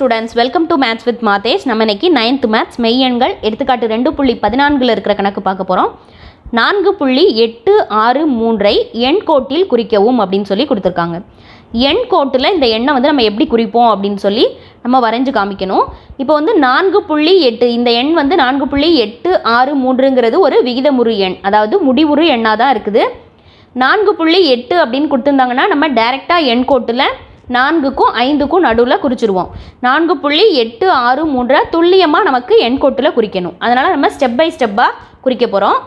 Students welcome to maths with Mathesh நம்ம இன்னைக்கு ninth maths மெய்யெண்கள் எடுத்துக்காட்டு ரெண்டு புள்ளி பதினான்கில் இருக்கிற கணக்கு பார்க்க போகிறோம் நான்கு புள்ளி எட்டு ஆறு மூன்றை எண் கோட்டில் குறிக்கவும் அப்படின்னு சொல்லி கொடுத்துருக்காங்க. எண் கோட்டில் இந்த எண்ணை வந்து நம்ம எப்படி குறிப்போம் அப்படின்னு சொல்லி நம்ம வரைஞ்சு காமிக்கணும். இப்போ வந்து நான்கு புள்ளி எட்டு இந்த எண் வந்து நான்கு புள்ளி எட்டு ஆறு மூன்றுங்கிறது ஒரு விகிதமுறு எண் அதாவது முடிவுறு எண்ணாக தான் இருக்குது. நான்கு புள்ளி எட்டு அப்படின்னு கொடுத்துருந்தாங்கன்னா நம்ம டைரெக்டாக எண் கோட்டில் நான்குக்கும் ஐந்துக்கும் நடுவில் குறிச்சிருவோம். நான்கு புள்ளி எட்டு ஆறு மூன்றை துல்லியமாக நமக்கு எண்கோட்டில் குறிக்கணும். அதனால் நம்ம ஸ்டெப் பை ஸ்டெப்பாக குறிக்க போகிறோம்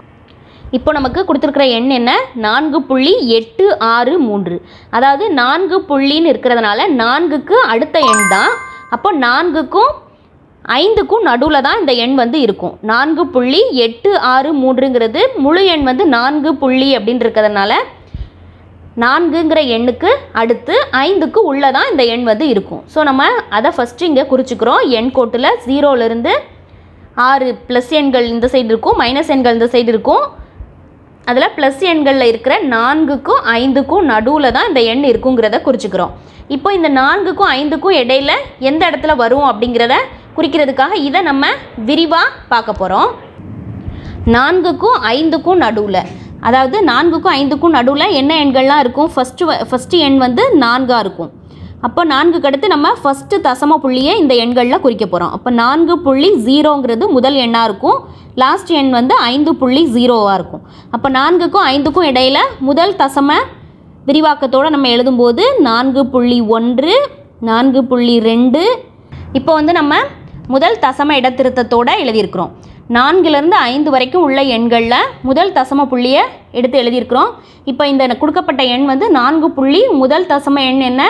இப்போ நமக்கு கொடுத்துருக்குற எண் என்ன? நான்கு புள்ளி எட்டு ஆறு மூன்று. அதாவது நான்கு புள்ளின்னு இருக்கிறதுனால நான்குக்கு அடுத்த எண் தான். அப்போ நான்குக்கும் ஐந்துக்கும் நடுவில் தான் இந்த எண் வந்து இருக்கும். நான்கு புள்ளி எட்டு ஆறு மூன்றுங்கிறது முழு எண் வந்து நான்கு புள்ளி அப்படின்னு இருக்கிறதுனால நான்குங்கிற எண்ணுக்கு அடுத்து ஐந்துக்கு உள்ளே தான் இந்த எண் வந்து இருக்கும். ஸோ நம்ம அதை ஃபஸ்ட்டு இங்கே குறிச்சிக்கிறோம். எண் கோட்டில் ஜீரோலேருந்து ஆறு ப்ளஸ் எண்கள் இந்த சைடு இருக்கும் மைனஸ் எண்கள் இந்த சைடு இருக்கும். அதில் ப்ளஸ் எண்களில் இருக்கிற நான்குக்கும் ஐந்துக்கும் நடுவில் தான் இந்த எண் இருக்குங்கிறத குறிச்சிக்கிறோம். இப்போ இந்த நான்குக்கும் ஐந்துக்கும் இடையில எந்த இடத்துல வரும் அப்படிங்கிறத குறிக்கிறதுக்காக இதை நம்ம விரிவாக பார்க்க போகிறோம் நான்குக்கும் ஐந்துக்கும் நடுவில். அதாவது நான்குக்கும் ஐந்துக்கும் நடுவில் என்ன எண்கள்லாம் இருக்கும்? ஃபஸ்ட்டு ஃபஸ்ட்டு எண் வந்து நான்காக இருக்கும். அப்போ நான்குக்கு அடுத்து நம்ம ஃபஸ்ட்டு தசம புள்ளியை இந்த எண்களில் குறிக்க போகிறோம் அப்போ நான்கு புள்ளி ஜீரோங்கிறது முதல் எண்ணாக இருக்கும். லாஸ்ட் எண் வந்து ஐந்து புள்ளி ஜீரோவாக இருக்கும். அப்போ நான்குக்கும் ஐந்துக்கும் இடையில் முதல் தசம விரிவாக்கத்தோடு நம்ம எழுதும்போது நான்கு புள்ளி ஒன்று நான்கு புள்ளி ரெண்டு. இப்போ வந்து நம்ம முதல் தசம இடத்திருத்தத்தோடு எழுதியிருக்கிறோம். நான்குலேருந்து ஐந்து வரைக்கும் உள்ள எண்களில் முதல் தசம புள்ளியை எடுத்து எழுதியிருக்கிறோம். இப்போ இந்த கொடுக்கப்பட்ட எண் வந்து நான்கு புள்ளி முதல் தசம எண் என்ன?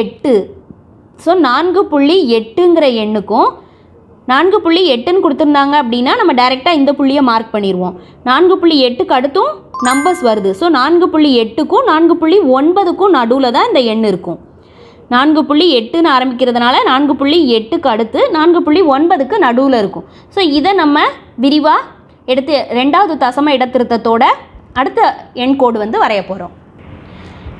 எட்டு. ஸோ நான்கு புள்ளி எட்டுங்கிற எண்ணுக்கும் நான்கு புள்ளி எட்டுன்னு கொடுத்துருந்தாங்க அப்படின்னா நம்ம டைரெக்டாக இந்த புள்ளியை மார்க் பண்ணிடுவோம் நான்கு புள்ளி எட்டுக்கு அடுத்தும் நம்பர்ஸ் வருது. ஸோ நான்கு புள்ளி எட்டுக்கும் நான்கு புள்ளி ஒன்பதுக்கும் நடுவில் தான் இந்த எண் இருக்கும். நான்கு புள்ளி எட்டுன்னு ஆரம்பிக்கிறதுனால நான்கு புள்ளி எட்டுக்கு அடுத்து நான்கு புள்ளி ஒன்பதுக்கு நடுவில் இருக்கும். ஸோ இதை நம்ம விரிவாக எடுத்து ரெண்டாவது தசம இடத்திருத்தத்தோட அடுத்த எண் கோடு வந்து வரைய போகிறோம்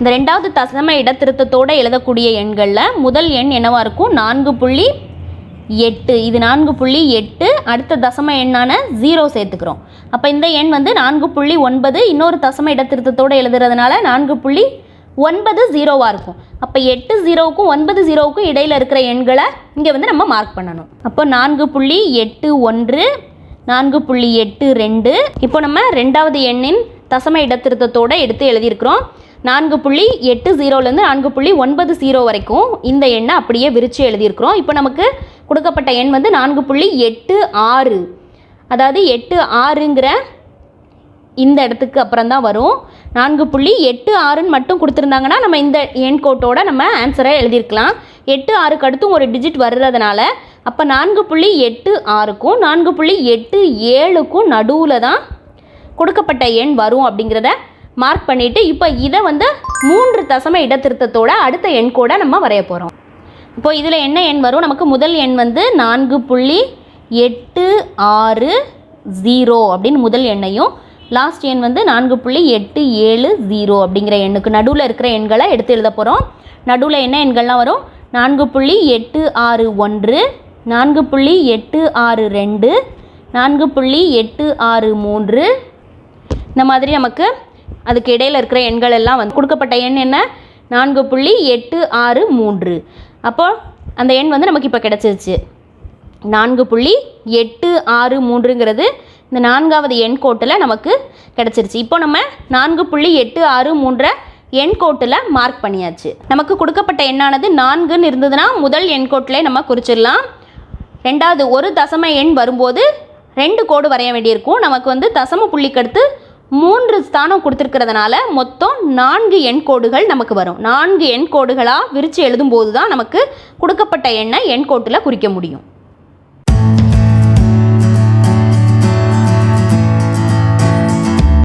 இந்த ரெண்டாவது தசம இடத்திருத்தத்தோடு எழுதக்கூடிய எண்களில் முதல் எண் என்னவாக இருக்கும்? நான்கு புள்ளி எட்டு. இது நான்கு புள்ளி எட்டு அடுத்த தசம எண்ணான ஜீரோ சேர்த்துக்கிறோம். அப்போ இந்த எண் வந்து நான்கு புள்ளி ஒன்பது இன்னொரு தசம இடத்திருத்தத்தோடு எழுதுறதுனால நான்கு புள்ளி ஒன்பது ஜீரோவாக இருக்கும். அப்போ எட்டு ஜீரோவுக்கும் ஒன்பது ஜீரோவுக்கும் இடையில் இருக்கிற எண்களை இங்கே வந்து நம்ம மார்க் பண்ணணும். அப்போ நான்கு புள்ளி எட்டு ஒன்று நான்கு புள்ளி எட்டு ரெண்டு. இப்போ நம்ம ரெண்டாவது எண்ணின் தசம இடத்திருத்தத்தோடு எடுத்து எழுதியிருக்கிறோம். நான்கு புள்ளி எட்டு ஜீரோலேருந்து நான்கு புள்ளி ஒன்பது ஜீரோ வரைக்கும் இந்த எண்ணை அப்படியே விரித்து எழுதியிருக்கிறோம். இப்போ நமக்கு கொடுக்கப்பட்ட எண் வந்து நான்கு புள்ளி எட்டு ஆறு. அதாவது எட்டு ஆறுங்கிற இந்த இடத்துக்கு அப்புறம் தான் வரும். நான்கு புள்ளி எட்டு ஆறுன்னு மட்டும் கொடுத்துருந்தாங்கன்னா நம்ம இந்த எண் கோட்டோட நம்ம ஆன்சரை எழுதியிருக்கலாம். எட்டு ஆறுக்கு அடுத்தும் ஒரு டிஜிட் வர்றதுனால அப்போ நான்கு புள்ளி எட்டு ஆறுக்கும் நான்கு புள்ளி எட்டு ஏழுக்கும் நடுவில் தான் கொடுக்கப்பட்ட எண் வரும் அப்படிங்கிறத மார்க் பண்ணிவிட்டு இப்போ இதை வந்து மூன்று தசம இடத்திருத்தத்தோட அடுத்த எண் கூட நம்ம வரைய போகிறோம் இப்போ இதில் என்ன எண் வரும்? நமக்கு முதல் எண் வந்து நான்கு புள்ளி எட்டு ஆறு ஜீரோ அப்படின்னு முதல் எண்ணையும் லாஸ்ட் எண் வந்து நான்கு புள்ளி எட்டு ஏழு ஜீரோ அப்படிங்கிற எண்ணுக்கு நடுவில் இருக்கிற எண்களை எடுத்து எழுத போகிறோம் நடுவில் என்ன எண்கள்லாம் வரும்? நான்கு புள்ளி எட்டு ஆறு ஒன்று நான்கு புள்ளி எட்டு ஆறு ரெண்டு நான்கு புள்ளி எட்டு ஆறு மூன்று. இந்த மாதிரி நமக்கு அதுக்கு இடையில் இருக்கிற எண்கள் எல்லாம் வந்து கொடுக்கப்பட்ட எண் என்ன? நான்கு புள்ளி எட்டு ஆறு மூன்று. அப்போ அந்த எண் வந்து நமக்கு இப்போ கிடச்சிருச்சு. நான்கு புள்ளி எட்டு ஆறு மூன்றுங்கிறது இந்த நான்காவது எண் கோட்டில் நமக்கு கிடச்சிருச்சு. இப்போ நம்ம நான்கு புள்ளி எட்டு ஆறு மூன்றை எண் கோட்டில் மார்க் பண்ணியாச்சு. நமக்கு கொடுக்கப்பட்ட எண்ணானது நான்குன்னு இருந்ததுன்னா முதல் எண் கோட்டிலே நம்ம குறிச்சிடலாம். ரெண்டாவது ஒரு தசம எண் வரும்போது ரெண்டு கோடு வரைய வேண்டியிருக்கும். நமக்கு வந்து தசம புள்ளிக்கு அடுத்து மூன்று ஸ்தானம் கொடுத்துருக்கிறதுனால மொத்தம் நான்கு எண் கோடுகள் நமக்கு வரும். நான்கு எண் கோடுகளாக விரித்து எழுதும்போது தான் நமக்கு கொடுக்கப்பட்ட எண்ணை எண் கோட்டில் குறிக்க முடியும்.